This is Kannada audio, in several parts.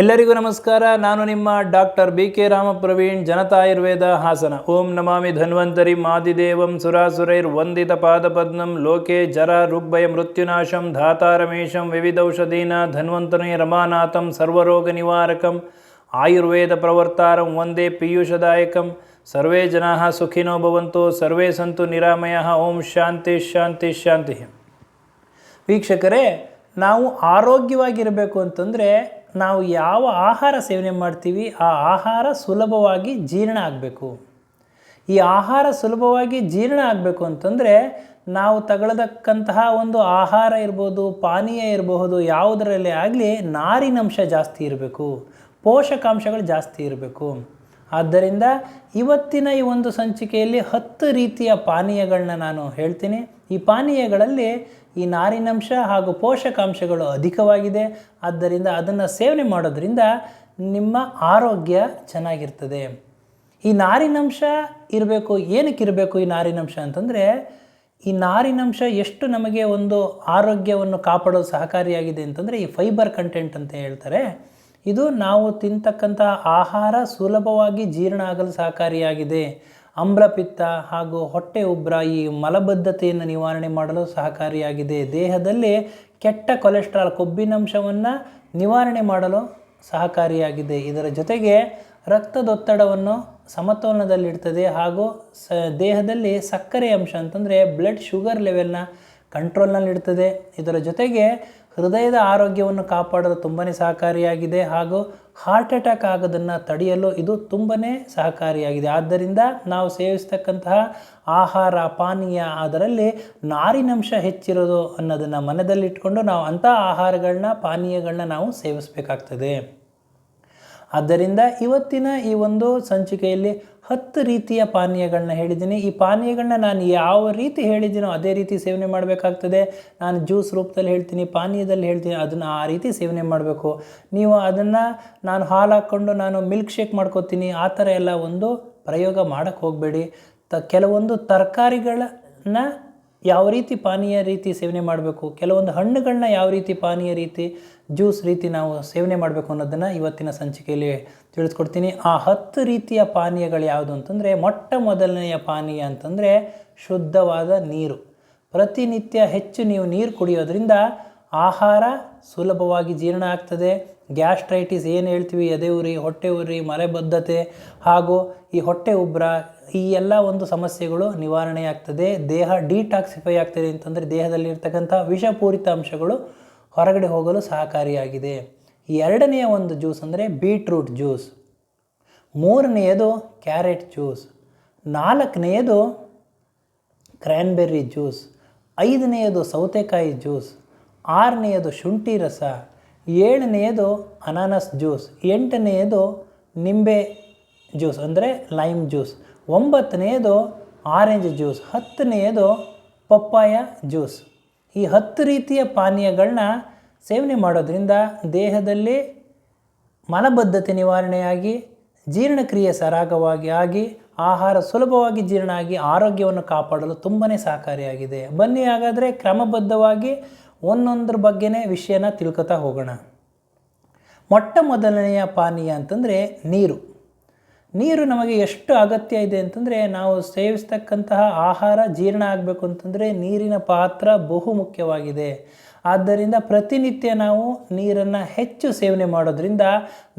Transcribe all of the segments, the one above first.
ಎಲ್ಲರಿಗೂ ನಮಸ್ಕಾರ. ನಾನು ನಿಮ್ಮ doctor B K Ramapraveen, Janathayurveda Hassan. ಓಂ ನಮಾಮಿ ಧನ್ವಂತರಿ. ಮಾದಿದೇವಂ ಸುರಾಸುರೈರ್ ವಂದಿತ ಪಾದಪದ್ಮಂ. ಲೋಕೆ ಜರ ಋಗ್ಭಯ ಮೃತ್ಯುನಾಶಂ. ಧಾತಾರಮೇಶಂ ವಿವಿಧೌಷಧೀನ ಧನ್ವಂತನೇ ರಮಾನಾಥಂ. ಸರ್ವರೋಗ ನಿವಾರಕಂ. ಆಯುರ್ವೇದ ಪ್ರವರ್ತಾರಂ. ವಂದೇ ಪೀಯೂಷದಾಯಕಂ. ಸರ್ವೇ ಜನಾ ಸುಖಿನೋ ಭವಂತು. ಸರ್ವೇ ಸಂತು ನಿರಾಮಯ. ಓಂ ಶಾಂತಿ ಶಾಂತಿ ಶಾಂತಿ. ವೀಕ್ಷಕರೇ, ನಾವು ಆರೋಗ್ಯವಾಗಿರಬೇಕು ಅಂತಂದರೆ ನಾವು ಯಾವ ಆಹಾರ ಸೇವನೆ ಮಾಡ್ತೀವಿ, ಆ ಆಹಾರ ಸುಲಭವಾಗಿ ಜೀರ್ಣ ಆಗಬೇಕು. ಈ ಆಹಾರ ಸುಲಭವಾಗಿ ಜೀರ್ಣ ಆಗಬೇಕು ಅಂತಂದರೆ ನಾವು ತಗೊಳ್ಳತಕ್ಕಂತಹ ಒಂದು ಆಹಾರ ಇರ್ಬೋದು, ಪಾನೀಯ ಇರಬಹುದು ಯಾವುದರಲ್ಲೇ ಆಗಲಿ ನಾರಿನಂಶ ಜಾಸ್ತಿ ಇರಬೇಕು, ಪೋಷಕಾಂಶಗಳು ಜಾಸ್ತಿ ಇರಬೇಕು. ಆದ್ದರಿಂದ ಇವತ್ತಿನ ಈ ಒಂದು ಸಂಚಿಕೆಯಲ್ಲಿ ಹತ್ತು ರೀತಿಯ ಪಾನೀಯಗಳನ್ನ ನಾನು ಹೇಳ್ತೀನಿ. ಈ ಪಾನೀಯಗಳಲ್ಲಿ ಈ ನಾರಿನಂಶ ಹಾಗೂ ಪೋಷಕಾಂಶಗಳು ಅಧಿಕವಾಗಿದೆ. ಆದ್ದರಿಂದ ಅದನ್ನು ಸೇವನೆ ಮಾಡೋದ್ರಿಂದ ನಿಮ್ಮ ಆರೋಗ್ಯ ಚೆನ್ನಾಗಿರ್ತದೆ. ಈ ನಾರಿನಂಶ ಇರಬೇಕು, ಏನಕ್ಕೆ ಇರಬೇಕು ಈ ನಾರಿನಂಶ ಅಂತಂದರೆ, ಈ ನಾರಿನಂಶ ಎಷ್ಟು ನಮಗೆ ಒಂದು ಆರೋಗ್ಯವನ್ನು ಕಾಪಾಡಲು ಸಹಕಾರಿಯಾಗಿದೆ ಅಂತಂದರೆ, ಈ ಫೈಬರ್ ಕಂಟೆಂಟ್ ಅಂತ ಹೇಳ್ತಾರೆ. ಇದು ನಾವು ತಿಂತಕ್ಕಂತಹ ಆಹಾರ ಸುಲಭವಾಗಿ ಜೀರ್ಣ ಆಗಲು ಸಹಕಾರಿಯಾಗಿದೆ. ಆಮ್ಲಪಿತ್ತ ಹಾಗೂ ಹೊಟ್ಟೆ ಉಬ್ಬರ ಈ ಮಲಬದ್ಧತೆಯನ್ನು ನಿವಾರಣೆ ಮಾಡಲು ಸಹಕಾರಿಯಾಗಿದೆ. ದೇಹದಲ್ಲಿ ಕೆಟ್ಟ ಕೊಲೆಸ್ಟ್ರಾಲ್ ಕೊಬ್ಬಿನಂಶವನ್ನು ನಿವಾರಣೆ ಮಾಡಲು ಸಹಕಾರಿಯಾಗಿದೆ. ಇದರ ಜೊತೆಗೆ ರಕ್ತದೊತ್ತಡವನ್ನು ಸಮತೋಲನದಲ್ಲಿಡ್ತದೆ ಹಾಗೂ ಸ ದೇಹದಲ್ಲಿ ಸಕ್ಕರೆ ಅಂಶ ಅಂತಂದರೆ ಬ್ಲಡ್ ಶುಗರ್ ಲೆವೆಲ್ನ ಕಂಟ್ರೋಲ್ನಲ್ಲಿಡ್ತದೆ ಇದರ ಜೊತೆಗೆ ಹೃದಯದ ಆರೋಗ್ಯವನ್ನು ಕಾಪಾಡಲು ತುಂಬನೇ ಸಹಕಾರಿಯಾಗಿದೆ ಹಾಗೂ ಹಾರ್ಟ್ ಅಟ್ಯಾಕ್ ಆಗೋದನ್ನು ತಡೆಯಲು ಇದು ತುಂಬನೇ ಸಹಕಾರಿಯಾಗಿದೆ. ಆದ್ದರಿಂದ ನಾವು ಸೇವಿಸ್ತಕ್ಕಂತಹ ಆಹಾರ, ಪಾನೀಯ, ಅದರಲ್ಲಿ ನಾರಿನಂಶ ಹೆಚ್ಚಿರೋದು ಅನ್ನೋದನ್ನು ಮನದಲ್ಲಿಟ್ಕೊಂಡು ನಾವು ಅಂಥ ಆಹಾರಗಳನ್ನ, ಪಾನೀಯಗಳನ್ನ ನಾವು ಸೇವಿಸಬೇಕಾಗ್ತದೆ. ಆದ್ದರಿಂದ ಇವತ್ತಿನ ಈ ಒಂದು ಸಂಚಿಕೆಯಲ್ಲಿ ಹತ್ತು ರೀತಿಯ ಪಾನೀಯಗಳನ್ನ ಹೇಳಿದ್ದೀನಿ. ಈ ಪಾನೀಯಗಳನ್ನ ನಾನು ಯಾವ ರೀತಿ ಹೇಳಿದ್ದೀನೋ ಅದೇ ರೀತಿ ಸೇವನೆ ಮಾಡಬೇಕಾಗ್ತದೆ. ನಾನು ಜ್ಯೂಸ್ ರೂಪದಲ್ಲಿ ಹೇಳ್ತೀನಿ, ಪಾನೀಯದಲ್ಲಿ ಹೇಳ್ತೀನಿ, ಅದನ್ನು ಆ ರೀತಿ ಸೇವನೆ ಮಾಡಬೇಕು. ನೀವು ಅದನ್ನು ನಾನು ಹಾಲು ಹಾಕ್ಕೊಂಡು ನಾನು ಮಿಲ್ಕ್ ಶೇಕ್ ಮಾಡ್ಕೋತೀನಿ, ಆ ಥರ ಎಲ್ಲ ಒಂದು ಪ್ರಯೋಗ ಮಾಡೋಕ್ಕೆ ಹೋಗಬೇಡಿ. ತ ಕೆಲವೊಂದು ತರಕಾರಿಗಳನ್ನ ಯಾವ ರೀತಿ ಪಾನೀಯ ರೀತಿ ಸೇವನೆ ಮಾಡಬೇಕು? ಕೆಲವೊಂದು ಹಣ್ಣುಗಳನ್ನ ಯಾವ ರೀತಿ ಪಾನೀಯ ರೀತಿ, ಜ್ಯೂಸ್ ರೀತಿ ನಾವು ಸೇವನೆ ಮಾಡಬೇಕು ಅನ್ನೋದನ್ನು ಇವತ್ತಿನ ಸಂಚಿಕೆಯಲ್ಲಿ ತಿಳಿಸ್ಕೊಡ್ತೀನಿ. ಆ ಹತ್ತು ರೀತಿಯ ಪಾನೀಯಗಳು ಯಾವುದು ಅಂತಂದರೆ, ಮೊಟ್ಟ ಮೊದಲನೆಯ ಪಾನೀಯ ಅಂತಂದರೆ ಶುದ್ಧವಾದ ನೀರು. ಪ್ರತಿನಿತ್ಯ ಹೆಚ್ಚು ನೀವು ನೀರು ಕುಡಿಯೋದ್ರಿಂದ ಆಹಾರ ಸುಲಭವಾಗಿ ಜೀರ್ಣ ಆಗ್ತದೆ. ಗ್ಯಾಸ್ಟ್ರೈಟಿಸ್ ಏನು ಹೇಳ್ತೀವಿ? ಎದೆ ಉರಿ, ಹೊಟ್ಟೆ ಉರಿ ಮರೆಬದ್ಧತೆ ಹಾಗೂ ಈ ಹೊಟ್ಟೆ ಉಬ್ಬರ ಈ ಎಲ್ಲ ಒಂದು ಸಮಸ್ಯೆಗಳು ನಿವಾರಣೆ ಆಗ್ತದೆ ದೇಹ ಡಿಟಾಕ್ಸಿಫೈ ಆಗ್ತದೆ ಅಂತಂದರೆ ದೇಹದಲ್ಲಿರ್ತಕ್ಕಂಥ ವಿಷಪೂರಿತ ಅಂಶಗಳು ಹೊರಗಡೆ ಹೋಗಲು ಸಹಕಾರಿಯಾಗಿದೆ. ಎರಡನೆಯ ಒಂದು ಜ್ಯೂಸ್ ಅಂದರೆ ಬೀಟ್ರೂಟ್ ಜ್ಯೂಸ್. ಮೂರನೆಯದು ಕ್ಯಾರೆಟ್ ಜ್ಯೂಸ್. ನಾಲ್ಕನೆಯದು ಕ್ರ್ಯಾನ್ಬೆರ್ರಿ ಜ್ಯೂಸ್. ಐದನೆಯದು ಸೌತೆಕಾಯಿ ಜ್ಯೂಸ್. ಆರನೆಯದು ಶುಂಠಿ ರಸ. ಏಳನೆಯದು ಅನಾನಸ್ ಜ್ಯೂಸ್, ಎಂಟನೆಯದು ನಿಂಬೆ ಜ್ಯೂಸ್ ಅಂದರೆ ಲೈಮ್ ಜ್ಯೂಸ್, ಒಂಬತ್ತನೆಯದು ಆರೆಂಜ್ ಜ್ಯೂಸ್, ಹತ್ತನೆಯದು ಪಪ್ಪಾಯ ಜ್ಯೂಸ್. ಈ ಹತ್ತು ರೀತಿಯ ಪಾನೀಯಗಳನ್ನ ಸೇವನೆ ಮಾಡೋದ್ರಿಂದ ದೇಹದಲ್ಲಿ ಮಲಬದ್ಧತೆ ನಿವಾರಣೆಯಾಗಿ, ಜೀರ್ಣಕ್ರಿಯೆ ಸರಾಗವಾಗಿ ಆಗಿ, ಆಹಾರ ಸುಲಭವಾಗಿ ಜೀರ್ಣ ಆಗಿ ಆರೋಗ್ಯವನ್ನು ಕಾಪಾಡಲು ತುಂಬಾ ಸಹಕಾರಿಯಾಗಿದೆ. ಬನ್ನಿ ಹಾಗಾದರೆ ಕ್ರಮಬದ್ಧವಾಗಿ ಒಂದೊಂದ್ರ ಬಗ್ಗೆನೇ ವಿಷಯನ ತಿಳ್ಕೊತಾ ಹೋಗೋಣ. ಮೊಟ್ಟ ಮೊದಲನೆಯ ಪಾನೀಯ ಅಂತಂದರೆ ನೀರು. ನೀರು ನಮಗೆ ಎಷ್ಟು ಅಗತ್ಯ ಇದೆ ಅಂತಂದರೆ ನಾವು ಸೇವಿಸ್ತಕ್ಕಂತಹ ಆಹಾರ ಜೀರ್ಣ ಆಗಬೇಕು ಅಂತಂದರೆ ನೀರಿನ ಪಾತ್ರ ಬಹು ಮುಖ್ಯವಾಗಿದೆ. ಆದ್ದರಿಂದ ಪ್ರತಿನಿತ್ಯ ನಾವು ನೀರನ್ನು ಹೆಚ್ಚು ಸೇವನೆ ಮಾಡೋದ್ರಿಂದ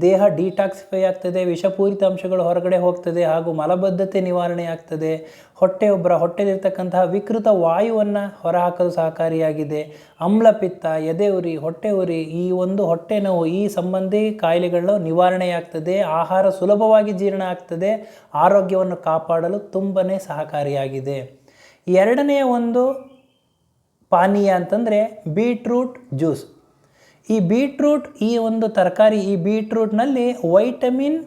ದೇಹ ಡಿಟಾಕ್ಸಿಫೈ ಆಗ್ತದೆ, ವಿಷಪೂರಿತ ಅಂಶಗಳು ಹೊರಗಡೆ ಹೋಗ್ತದೆ ಹಾಗೂ ಮಲಬದ್ಧತೆ ನಿವಾರಣೆ ಆಗ್ತದೆ. ಹೊಟ್ಟೆ ಒಬ್ಬರ ಹೊಟ್ಟೆಲಿರ್ತಕ್ಕಂತಹ ವಿಕೃತ ವಾಯುವನ್ನು ಹೊರಹಾಕಲು ಸಹಕಾರಿಯಾಗಿದೆ. ಅಮ್ಲಪಿತ್ತ ಎದೆ ಉರಿ, ಹೊಟ್ಟೆ ಉರಿ, ಈ ಒಂದು ಹೊಟ್ಟೆ ನೋವು ಈ ಸಂಬಂಧಿ ಕಾಯಿಲೆಗಳು ನಿವಾರಣೆಯಾಗ್ತದೆ ಆಹಾರ ಸುಲಭವಾಗಿ ಜೀರ್ಣ ಆಗ್ತದೆ. ಆರೋಗ್ಯವನ್ನು ಕಾಪಾಡಲು ತುಂಬಾ ಸಹಕಾರಿಯಾಗಿದೆ. ಎರಡನೆಯ ಒಂದು ಪಾನೀಯ ಅಂತಂದರೆ ಬೀಟ್ರೂಟ್ ಜ್ಯೂಸ್. ಈ ಬೀಟ್ರೂಟ್, ಈ ಒಂದು ತರಕಾರಿ, ಈ ಬೀಟ್ರೂಟ್ನಲ್ಲಿ ವೈಟಮಿನ್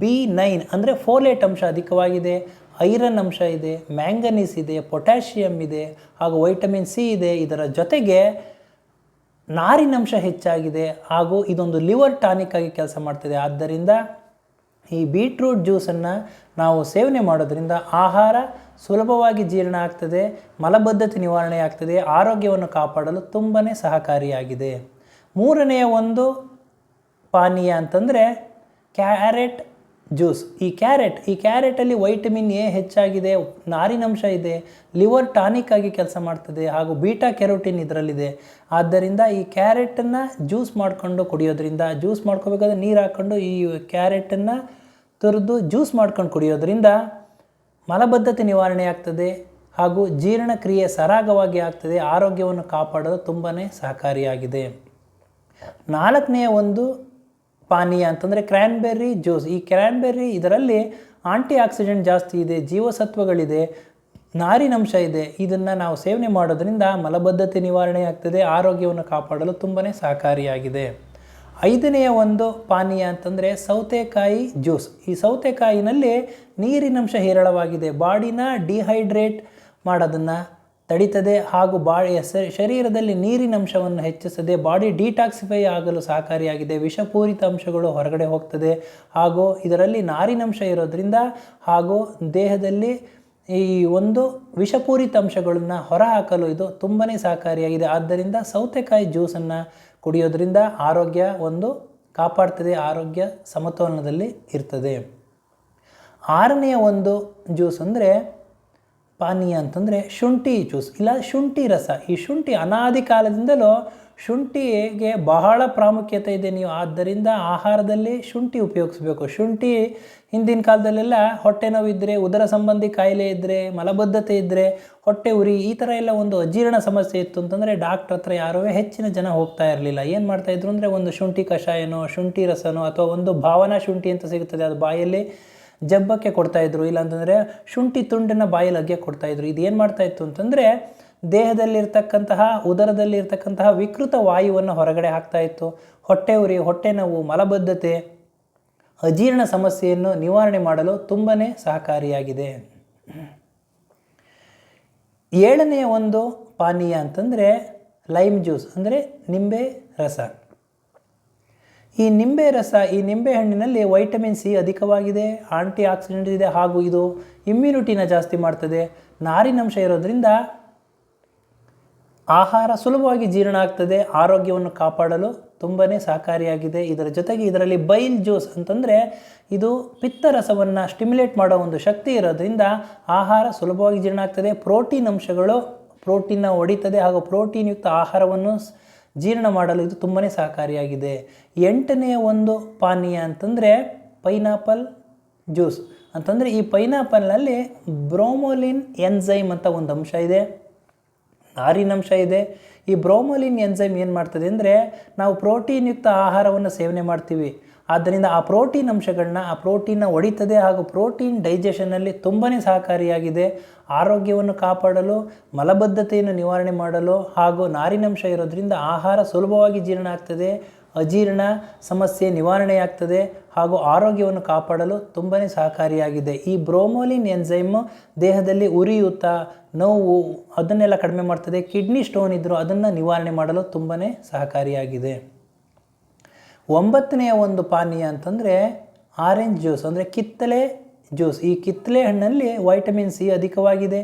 ಬಿ ನೈನ್ ಅಂದರೆ ಫೋಲೇಟ್ ಅಂಶ ಅಧಿಕವಾಗಿದೆ, ಐರನ್ ಅಂಶ ಇದೆ, ಮ್ಯಾಂಗನೀಸ್ ಇದೆ ಪೊಟ್ಯಾಷಿಯಮ್ ಇದೆ, ಹಾಗೂ ವೈಟಮಿನ್ ಸಿ ಇದೆ. ಇದರ ಜೊತೆಗೆ ನಾರಿನಂಶ ಹೆಚ್ಚಾಗಿದೆ ಹಾಗೂ ಇದೊಂದು ಲಿವರ್ ಟಾನಿಕ್ ಆಗಿ ಕೆಲಸ ಮಾಡ್ತಿದೆ. ಆದ್ದರಿಂದ ಈ ಬೀಟ್ರೂಟ್ ಜ್ಯೂಸನ್ನು ನಾವು ಸೇವನೆ ಮಾಡೋದ್ರಿಂದ ಆಹಾರ ಸುಲಭವಾಗಿ ಜೀರ್ಣ ಆಗ್ತದೆ, ಮಲಬದ್ಧತೆ ನಿವಾರಣೆ ಆಗ್ತದೆ, ಆರೋಗ್ಯವನ್ನು ಕಾಪಾಡಲು ತುಂಬಾ ಸಹಕಾರಿಯಾಗಿದೆ. ಮೂರನೆಯ ಒಂದು ಪಾನೀಯ ಅಂತಂದರೆ ಕ್ಯಾರೆಟ್ ಜ್ಯೂಸ್. ಈ ಕ್ಯಾರೆಟ್, ಈ ಕ್ಯಾರೆಟಲ್ಲಿ ವೈಟಮಿನ್ ಎ ಹೆಚ್ಚಾಗಿದೆ, ನಾರಿನಂಶ ಇದೆ, ಲಿವರ್ ಟಾನಿಕ್ ಆಗಿ ಕೆಲಸ ಮಾಡ್ತದೆ, ಹಾಗೂ ಬೀಟಾ ಕೆರೋಟಿನ್ ಇದರಲ್ಲಿದೆ. ಆದ್ದರಿಂದ ಈ ಕ್ಯಾರೆಟನ್ನು ಜ್ಯೂಸ್ ಮಾಡಿಕೊಂಡು ಕುಡಿಯೋದ್ರಿಂದ, ಜ್ಯೂಸ್ ಮಾಡ್ಕೋಬೇಕಾದ್ರೆ ನೀರು ಹಾಕ್ಕೊಂಡು ಈ ಕ್ಯಾರೆಟನ್ನು ತುರಿದು ಜ್ಯೂಸ್ ಮಾಡ್ಕೊಂಡು ಕುಡಿಯೋದ್ರಿಂದ ಮಲಬದ್ಧತೆ ನಿವಾರಣೆ ಆಗ್ತದೆ ಹಾಗೂ ಜೀರ್ಣಕ್ರಿಯೆ ಸರಾಗವಾಗಿ ಆಗ್ತದೆ. ಆರೋಗ್ಯವನ್ನು ಕಾಪಾಡಲು ತುಂಬಾ ಸಹಕಾರಿಯಾಗಿದೆ. ನಾಲ್ಕನೆಯ ಒಂದು ಪಾನೀಯ ಅಂತಂದರೆ ಕ್ರ್ಯಾನ್ಬೆರ್ರಿ ಜ್ಯೂಸ್. ಈ ಕ್ರ್ಯಾನ್ಬೆರ್ರಿ ಇದರಲ್ಲಿ ಆಂಟಿ ಆಕ್ಸಿಡೆಂಟ್ ಜಾಸ್ತಿ ಇದೆ, ಜೀವಸತ್ವಗಳಿದೆ, ನಾರಿನಂಶ ಇದೆ. ಇದನ್ನು ನಾವು ಸೇವನೆ ಮಾಡೋದರಿಂದ ಮಲಬದ್ಧತೆ ನಿವಾರಣೆ ಆಗ್ತದೆ, ಆರೋಗ್ಯವನ್ನು ಕಾಪಾಡಲು ತುಂಬಾ ಸಹಕಾರಿಯಾಗಿದೆ. ಐದನೆಯ ಒಂದು ಪಾನೀಯ ಅಂತಂದರೆ ಸೌತೆಕಾಯಿ ಜ್ಯೂಸ್. ಈ ಸೌತೆಕಾಯಿನಲ್ಲಿ ನೀರಿನಂಶ ಹೇರಳವಾಗಿದೆ. ಬಾಡಿನ ಡಿಹೈಡ್ರೇಟ್ ಮಾಡೋದನ್ನು ತಡೀತದೆ ಹಾಗೂ ಬಾಡಿಯ ಶರೀರದಲ್ಲಿ ನೀರಿನಂಶವನ್ನು ಹೆಚ್ಚಿಸದೆ ಬಾಡಿ ಡಿಟಾಕ್ಸಿಫೈ ಆಗಲು ಸಹಕಾರಿಯಾಗಿದೆ. ವಿಷಪೂರಿತ ಅಂಶಗಳು ಹೊರಗಡೆ ಹೋಗ್ತದೆ ಹಾಗೂ ಇದರಲ್ಲಿ ನಾರಿನಂಶ ಇರೋದ್ರಿಂದ ಹಾಗೂ ದೇಹದಲ್ಲಿ ಈ ಒಂದು ವಿಷಪೂರಿತ ಅಂಶಗಳನ್ನು ಹೊರಹಾಕಲು ಇದು ತುಂಬಾ ಸಹಕಾರಿಯಾಗಿದೆ. ಆದ್ದರಿಂದ ಸೌತೆಕಾಯಿ ಜ್ಯೂಸನ್ನು ಕುಡಿಯೋದ್ರಿಂದ ಆರೋಗ್ಯ ಒಂದು ಕಾಪಾಡ್ತದೆ, ಆರೋಗ್ಯ ಸಮತೋಲನದಲ್ಲಿ ಇರ್ತದೆ. ಆರನೆಯ ಒಂದು ಜ್ಯೂಸ್ ಅಂದರೆ ಪಾನೀಯ ಅಂತಂದರೆ ಶುಂಠಿ ಜ್ಯೂಸ್. ಇಲ್ಲ, ಶುಂಠಿ ರಸ. ಈ ಶುಂಠಿ ಅನಾದಿ ಕಾಲದಿಂದಲೂ ಶುಂಠಿಗೆ ಬಹಳ ಪ್ರಾಮುಖ್ಯತೆ ಇದೆ ನೀವು ಆದ್ದರಿಂದ ಆಹಾರದಲ್ಲಿ ಶುಂಠಿ ಉಪಯೋಗಿಸ್ಬೇಕು. ಶುಂಠಿ ಹಿಂದಿನ ಕಾಲದಲ್ಲೆಲ್ಲ ಹೊಟ್ಟೆ ನೋವಿದ್ದರೆ ಉದರ ಸಂಬಂಧಿ ಕಾಯಿಲೆ ಇದ್ದರೆ ಮಲಬದ್ಧತೆ ಇದ್ದರೆ ಹೊಟ್ಟೆ ಉರಿ, ಈ ಥರ ಎಲ್ಲ ಒಂದು ಅಜೀರ್ಣ ಸಮಸ್ಯೆ ಇತ್ತು ಅಂತಂದರೆ ಡಾಕ್ಟ್ರ್ ಹತ್ರ ಯಾರೂ ಹೆಚ್ಚಿನ ಜನ ಹೋಗ್ತಾ ಇರಲಿಲ್ಲ. ಏನು ಮಾಡ್ತಾಯಿದ್ರು ಅಂದರೆ ಒಂದು ಶುಂಠಿ ಕಷಾಯನೋ, ಶುಂಠಿ ರಸನೋ ಅಥವಾ ಒಂದು ಭಾವನಾ ಶುಂಠಿ ಅಂತ ಸಿಗುತ್ತದೆ, ಅದು ಬಾಯಲ್ಲಿ ಜಬ್ಬಕ್ಕೆ ಕೊಡ್ತಾಯಿದ್ರು ಇಲ್ಲಾಂತಂದರೆ ಶುಂಠಿ ತುಂಡನ್ನು ಬಾಯಲ್ಲಿ ಅಗ್ಗೆ ಕೊಡ್ತಾಯಿದ್ರು ಇದು ಏನು ಮಾಡ್ತಾಯಿತ್ತು ಅಂತಂದರೆ ದೇಹದಲ್ಲಿರ್ತಕ್ಕಂತಹ, ಉದರದಲ್ಲಿರ್ತಕ್ಕಂತಹ ವಿಕೃತ ವಾಯುವನ್ನು ಹೊರಗಡೆ ಹಾಕ್ತಾಯಿತ್ತು ಹೊಟ್ಟೆ ಉರಿ, ಹೊಟ್ಟೆ ನೋವು, ಮಲಬದ್ಧತೆ, ಅಜೀರ್ಣ ಸಮಸ್ಯೆಯನ್ನು ನಿವಾರಣೆ ಮಾಡಲು ತುಂಬಾ ಸಹಕಾರಿಯಾಗಿದೆ. ಏಳನೆಯ ಒಂದು ಪಾನೀಯ ಅಂತಂದರೆ ಲೈಮ್ ಜ್ಯೂಸ್, ಅಂದರೆ ನಿಂಬೆ ರಸ. ಈ ನಿಂಬೆ ರಸ, ಈ ನಿಂಬೆ ಹಣ್ಣಿನಲ್ಲಿ ವೈಟಮಿನ್ ಸಿ ಅಧಿಕವಾಗಿದೆ, ಆಂಟಿ ಆಕ್ಸಿಡೆಂಟ್ ಇದೆ, ಹಾಗೂ ಇದು ಇಮ್ಯುನಿಟಿನ ಜಾಸ್ತಿ ಮಾಡ್ತದೆ. ನಾರಿನಂಶ ಇರೋದ್ರಿಂದ ಆಹಾರ ಸುಲಭವಾಗಿ ಜೀರ್ಣ ಆಗ್ತದೆ, ಆರೋಗ್ಯವನ್ನು ಕಾಪಾಡಲು ತುಂಬಾ ಸಹಕಾರಿಯಾಗಿದೆ. ಇದರ ಜೊತೆಗೆ ಇದರಲ್ಲಿ ಬೈಲ್ ಜ್ಯೂಸ್ ಅಂತಂದರೆ ಇದು ಪಿತ್ತರಸವನ್ನು ಸ್ಟಿಮ್ಯುಲೇಟ್ ಮಾಡೋ ಒಂದು ಶಕ್ತಿ ಇರೋದ್ರಿಂದ ಆಹಾರ ಸುಲಭವಾಗಿ ಜೀರ್ಣ ಆಗ್ತದೆ. ಪ್ರೋಟೀನ್ ಅಂಶಗಳು ಪ್ರೋಟೀನ್ನ ಹೊಡಿತದೆ ಹಾಗೂ ಪ್ರೋಟೀನ್ ಯುಕ್ತ ಆಹಾರವನ್ನು ಜೀರ್ಣ ಮಾಡಲು ಇದು ತುಂಬಾ ಸಹಕಾರಿಯಾಗಿದೆ. ಎಂಟನೆಯ ಒಂದು ಪಾನೀಯ ಅಂತಂದರೆ ಪೈನಾಪಲ್ ಜ್ಯೂಸ್ ಅಂತಂದರೆ ಈ ಪೈನಾಪಲ್ನಲ್ಲಿ ಬ್ರೋಮೋಲಿನ್ ಎನ್ಝೈಮ್ ಅಂತ ಒಂದು ಅಂಶ ಇದೆ. ನಾರಿನಂಶ ಇದೆ. ಈ ಬ್ರೋಮೋಲಿನ್ ಎನ್ಸೈಮ್ ಏನು ಮಾಡ್ತದೆ ಅಂದರೆ ನಾವು ಪ್ರೋಟೀನ್ ಯುಕ್ತ ಆಹಾರವನ್ನು ಸೇವನೆ ಮಾಡ್ತೀವಿ. ಆದ್ದರಿಂದ ಆ ಪ್ರೋಟೀನ್ ಅಂಶಗಳನ್ನ ಆ ಪ್ರೋಟೀನ್ನ ಒಡಿತದೆ ಹಾಗೂ ಪ್ರೋಟೀನ್ ಡೈಜೆಷನ್ನಲ್ಲಿ ತುಂಬಾ ಸಹಕಾರಿಯಾಗಿದೆ. ಆರೋಗ್ಯವನ್ನು ಕಾಪಾಡಲು, ಮಲಬದ್ಧತೆಯನ್ನು ನಿವಾರಣೆ ಮಾಡಲು ಹಾಗೂ ನಾರಿನಂಶ ಇರೋದ್ರಿಂದ ಆಹಾರ ಸುಲಭವಾಗಿ ಜೀರ್ಣ ಆಗ್ತದೆ. ಅಜೀರ್ಣ ಸಮಸ್ಯೆ ನಿವಾರಣೆಯಾಗ್ತದೆ ಹಾಗೂ ಆರೋಗ್ಯವನ್ನು ಕಾಪಾಡಲು ತುಂಬಾ ಸಹಕಾರಿಯಾಗಿದೆ. ಈ ಬ್ರೋಮೋಲಿನ್ ಎನ್ಝೈಮ್ ದೇಹದಲ್ಲಿ ಉರಿಯೂತ ನೋವು ಅದನ್ನೆಲ್ಲ ಕಡಿಮೆ ಮಾಡ್ತದೆ. ಕಿಡ್ನಿ ಸ್ಟೋನ್ ಇದ್ದರೂ ಅದನ್ನು ನಿವಾರಣೆ ಮಾಡಲು ತುಂಬಾ ಸಹಕಾರಿಯಾಗಿದೆ. ಒಂಬತ್ತನೆಯ ಒಂದು ಪಾನೀಯ ಅಂತಂದರೆ ಆರೆಂಜ್ ಜ್ಯೂಸ್, ಅಂದರೆ ಕಿತ್ತಳೆ ಜ್ಯೂಸ್. ಈ ಕಿತ್ತಳೆ ಹಣ್ಣಲ್ಲಿ ವೈಟಮಿನ್ ಸಿ ಅಧಿಕವಾಗಿದೆ,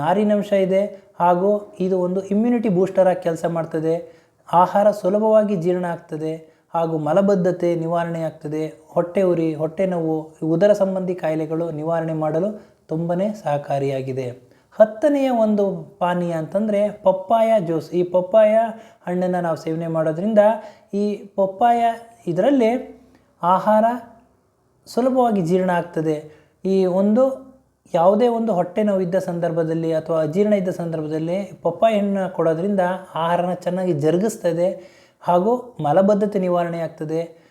ನಾರಿನಂಶ ಇದೆ ಹಾಗೂ ಇದು ಒಂದು ಇಮ್ಯುನಿಟಿ ಬೂಸ್ಟರಾಗಿ ಕೆಲಸ ಮಾಡ್ತದೆ. ಆಹಾರ ಸುಲಭವಾಗಿ ಜೀರ್ಣ ಆಗ್ತದೆ ಹಾಗೂ ಮಲಬದ್ಧತೆ ನಿವಾರಣೆ ಆಗ್ತದೆ. ಹೊಟ್ಟೆ ಉರಿ, ಹೊಟ್ಟೆ ನೋವು, ಉದರ ಸಂಬಂಧಿ ಕಾಯಿಲೆಗಳು ನಿವಾರಣೆ ಮಾಡಲು ತುಂಬಾ ಸಹಕಾರಿಯಾಗಿದೆ. ಹತ್ತನೆಯ ಒಂದು ಪಾನೀಯ ಅಂತಂದರೆ ಪಪ್ಪಾಯ ಜ್ಯೂಸ್. ಈ ಪಪ್ಪಾಯ ಹಣ್ಣನ್ನು ನಾವು ಸೇವನೆ ಮಾಡೋದ್ರಿಂದ ಈ ಪಪ್ಪಾಯ ಇದರಲ್ಲಿ ಆಹಾರ ಸುಲಭವಾಗಿ ಜೀರ್ಣ ಆಗ್ತದೆ. ಈ ಒಂದು ಯಾವುದೇ ಒಂದು ಹೊಟ್ಟೆ ಇದ್ದ ಸಂದರ್ಭದಲ್ಲಿ ಅಥವಾ ಅಜೀರ್ಣ ಇದ್ದ ಸಂದರ್ಭದಲ್ಲಿ ಪಪ್ಪಾಯ ಹಣ್ಣು ಕೊಡೋದ್ರಿಂದ ಆಹಾರನ ಚೆನ್ನಾಗಿ ಜರುಗಿಸ್ತದೆ ಹಾಗೂ ಮಲಬದ್ಧತೆ ನಿವಾರಣೆ ಆಗ್ತದೆ.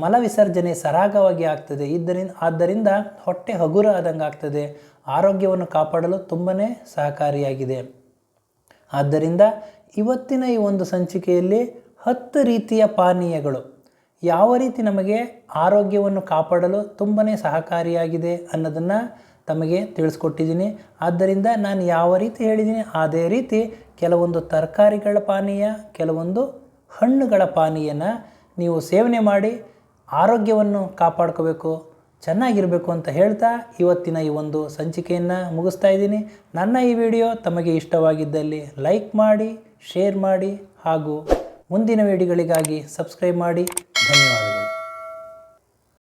ಮಲ ವಿಸರ್ಜನೆ ಸರಾಗವಾಗಿ ಆಗ್ತದೆ. ಇದರಿಂದ ಆದ್ದರಿಂದ ಹೊಟ್ಟೆ ಹಗುರ ಆದಂಗೆ ಆಗ್ತದೆ. ಆರೋಗ್ಯವನ್ನು ಕಾಪಾಡಲು ತುಂಬಾ ಸಹಕಾರಿಯಾಗಿದೆ. ಆದ್ದರಿಂದ ಇವತ್ತಿನ ಈ ಒಂದು ಸಂಚಿಕೆಯಲ್ಲಿ ಹತ್ತು ರೀತಿಯ ಪಾನೀಯಗಳು. ಯಾವ ರೀತಿ ನಮಗೆ ಆರೋಗ್ಯವನ್ನು ಕಾಪಾಡಲು ತುಂಬಾ ಸಹಕಾರಿಯಾಗಿದೆ ಅನ್ನೋದನ್ನು ತಮಗೆ ತಿಳಿಸ್ಕೊಟ್ಟಿದ್ದೀನಿ. ಆದ್ದರಿಂದ ನಾನು ಯಾವ ರೀತಿ ಹೇಳಿದ್ದೀನಿ, ಅದೇ ರೀತಿ ಕೆಲವೊಂದು ತರಕಾರಿಗಳ ಪಾನೀಯ, ಕೆಲವೊಂದು ಹಣ್ಣುಗಳ ಪಾನೀಯನ ನೀವು ಸೇವನೆ ಮಾಡಿ ಆರೋಗ್ಯವನ್ನು ಕಾಪಾಡ್ಕೋಬೇಕು, ಚೆನ್ನಾಗಿರಬೇಕು ಅಂತ ಹೇಳ್ತಾ ಇವತ್ತಿನ ಈ ಒಂದು ಸಂಚಿಕೆಯನ್ನು ಮುಗಿಸ್ತಾ ಇದ್ದೀನಿ. ನನ್ನ ಈ ವಿಡಿಯೋ ತಮಗೆ ಇಷ್ಟವಾಗಿದ್ದಲ್ಲಿ ಲೈಕ್ ಮಾಡಿ, ಶೇರ್ ಮಾಡಿ ಹಾಗೂ ಮುಂದಿನ ವಿಡಿಯೋಗಳಿಗಾಗಿ ಸಬ್ಸ್ಕ್ರೈಬ್ ಮಾಡಿ. ಧನ್ಯವಾದಗಳು.